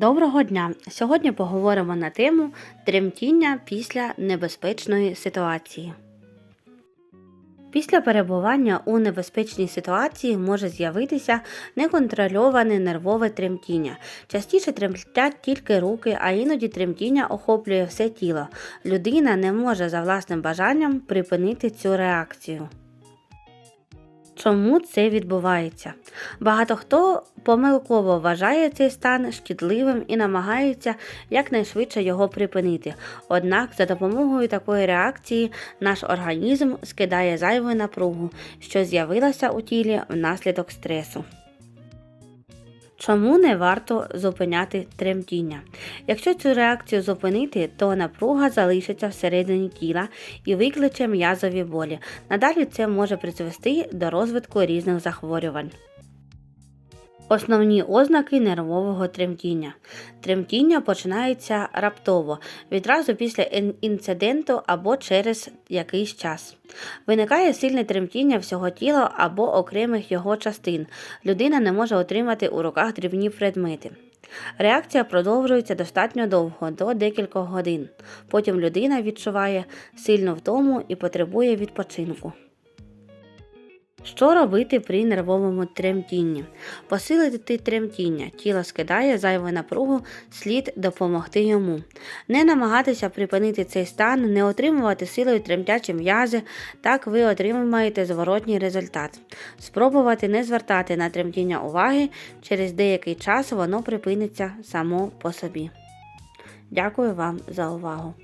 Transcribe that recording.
Доброго дня! Сьогодні поговоримо на тему тремтіння після небезпечної ситуації. Після перебування у небезпечній ситуації може з'явитися неконтрольоване нервове тремтіння. Частіше тремтять тільки руки, а іноді тремтіння охоплює все тіло. Людина не може за власним бажанням припинити цю реакцію. Чому це відбувається? Багато хто помилково вважає цей стан шкідливим і намагається якнайшвидше його припинити. Однак за допомогою такої реакції наш організм скидає зайву напругу, що з'явилася у тілі внаслідок стресу. Чому не варто зупиняти тремтіння? Якщо цю реакцію зупинити, то напруга залишиться всередині тіла і викличе м'язові болі. Надалі це може призвести до розвитку різних захворювань. Основні ознаки нервового тремтіння. Тремтіння починається раптово, відразу після інциденту або через якийсь час. Виникає сильне тремтіння всього тіла або окремих його частин. Людина не може отримати у руках дрібні предмети. Реакція продовжується достатньо довго, до декількох годин. Потім людина відчуває сильну втому і потребує відпочинку. Що робити при нервовому тремтінні? Посилити тремтіння. Тіло скидає зайву напругу, слід допомогти йому. Не намагатися припинити цей стан, не отримувати силою тремтячі м'язи, так ви отримаєте зворотній результат. Спробувати не звертати на тремтіння уваги, через деякий час воно припиниться само по собі. Дякую вам за увагу!